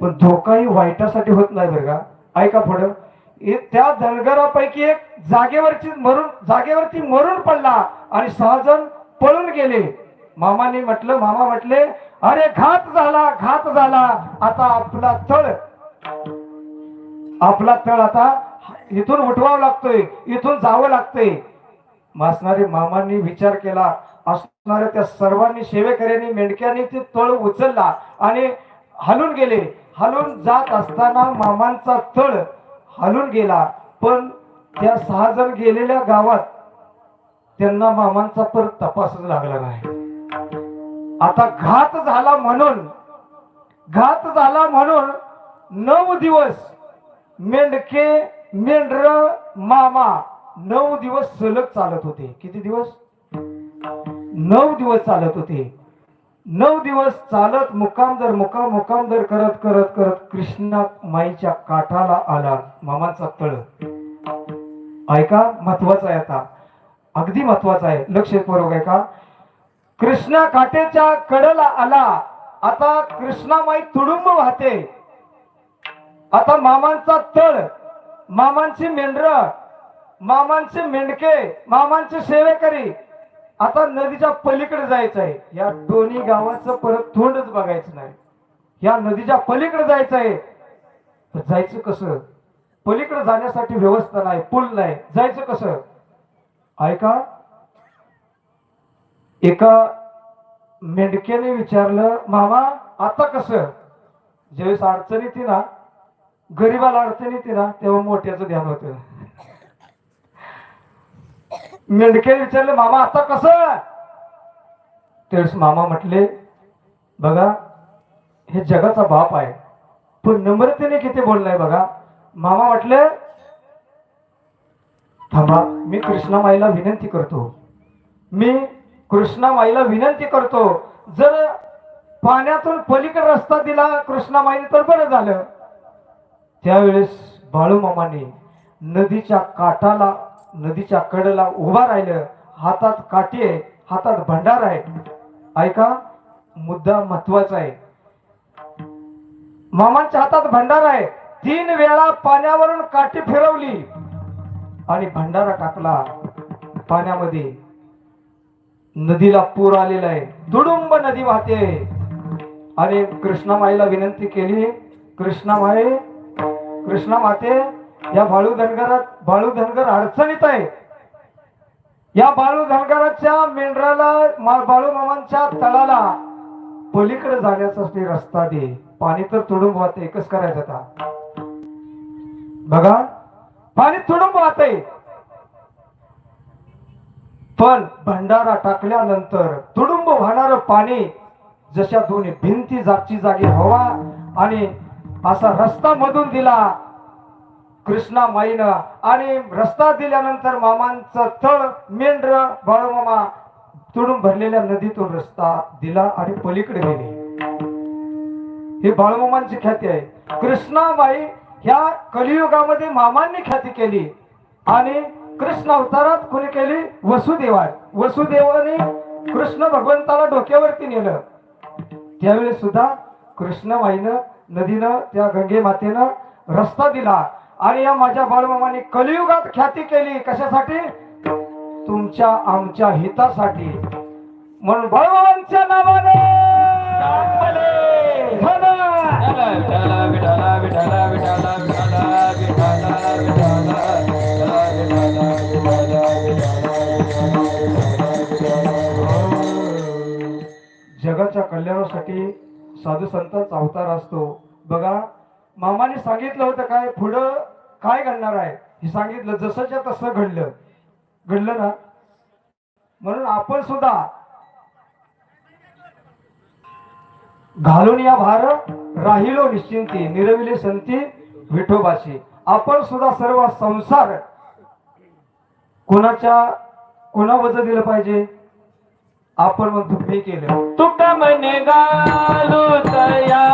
पण धोकाही वाईटासाठी होत नाही बरं का? ऐका पुढं. त्या धनगरापैकी एक जागेवरची मरून जागेवरती मरून पडला आणि सहा जण पळून गेले. मामाने म्हटलं मामा म्हटले अरे घात झाला घात झाला. आता आपला तळ. आपला तळ आता इथून उठवावं लागतोय इथून जावं लागतंय. मासणारे मामांनी विचार केला. असणाऱ्या त्या सर्वांनी सेवेकऱ्यांनी मेंढक्यांनी ते तळ उचलला आणि हलून गेले. हलून जात असताना मामांचा तळ हलून गेला. पण त्या सहा जण गेलेल्या गावात त्यांना मामांचा परत तपासच लागला नाही. आता घात झाला म्हणून घात झाला म्हणून नऊ दिवस मेंढके मेंढर मामा नऊ दिवस सलग चालत होते. किती दिवस? नऊ दिवस चालत होते. नऊ दिवस चालत मुकाम दर मुकाम मुकाम दर करत करत करत कृष्णा माईच्या काठाला आला. मामाचा तळ. ऐका महत्त्वाचा आहे आता. अगदी महत्त्वाचा आहे. लक्षपूर्वक आहे का? कृष्णा काठेच्या कडेला आला. आता कृष्णामाई तुडुंब वाहते. आता मामांचा तळ. मामांची मेंढर. मामांचे मेंढके. मामांचे सेवेकरी. आता नदीच्या पलीकडे जायचं आहे. या दोन्ही गावाचं परत तोंडच बघायचं नाही. या नदीच्या पलीकडे जायचं आहे. तर जायचं कसं? पलीकडे जाण्यासाठी व्यवस्था नाही पूल नाही. जायचं कसं? ऐका. एका मेंढक्याने विचारलं मामा आता कसं? ज्यावेळेस अडचणी येते ना गरीबाला अडचण ना तेव्हा मोठ्याचं ध्यान होतं. मेंढके विचारलं मामा आता कसं? त्यावेळेस मामा म्हटले बघा हे जगाचा बाप आहे पण नम्रतेने किती बोललाय बघा. मामा म्हटले थांबा मी कृष्णामाईला विनंती करतो. मी कृष्णामाईला विनंती करतो जर पाण्यातून पलीकडे रस्ता दिला कृष्णामाईने तर बरं झालं. त्यावेळेस बाळूमामाने नदीच्या काठाला नदीच्या कडेला उभा राहिलं. हातात काठी आहे हातात भंडार आहे. ऐका मुद्दा महत्त्वाचा आहे. मामांच्या हातात भंडार आहे. तीन वेळा पाण्यावरून काठी फिरवली. आणि भंडारा टाकला. पाण्यामध्ये नदीला पूर आलेला आहे. दुडुंब नदी वाहते. आणि कृष्णामाईला विनंती केली. कृष्णामाई कृष्णा माते या बाळू धनगरात बाळू धनगर अडचणीत आहे. या बाळू धनगराच्या मेंढराला बाळू मामांच्या तळाला पलीकडे जाण्यासाठी रस्ता दे. पाणी तर तुडुंब वाहते एकच करायचं आता. बघा पाणी तुडुंब वाहते. पण भंडारा टाकल्यानंतर तुडुंब वाहणार पाणी जशा दोन्ही भिंती जागची जागी हवा आणि असा रस्ता मधून दिला कृष्णा माईनं आणि रस्ता दिल्यानंतर मामांचं तळ मेंढर बाळूमामा तुडून भरलेल्या नदीतून रस्ता दिला आणि पलीकडे गेले. ही बाळूमामांची ख्याती आहे. कृष्णाबाई ह्या कलियुगामध्ये मामांनी ख्याती केली आणि कृष्ण अवतारात कोणी केली वसुदेवा वसुदेवाने कृष्ण भगवंताला डोक्यावरती नेलं. त्यावेळेस सुद्धा कृष्णमाईनं नदीनं त्या गंगे मातेनं रस्ता दिला. आणि या माझ्या बाळमामाने कलियुगात ख्याती केली. कशासाठी? तुमच्या आमच्या हितासाठी. म्हणून बाळमामांच्या नावाने. जगाच्या कल्याणासाठी साधू संतांचा अवतार असतो. बघा मामाने सांगितलं होतं काय पुढं काय घडणार आहे? हे सांगितलं जसंच्या तसं घडलं. घडलं ना? म्हणून आपण सुद्धा घालून या भार राहिलो निश्चिंती निरविले संती विठोबाशी आपण सुद्धा सर्व संसार कोणाच्या कोणाबद्दल दिलं पाहिजे? आपण मग मी केलं. तुक म्हणे गालो तया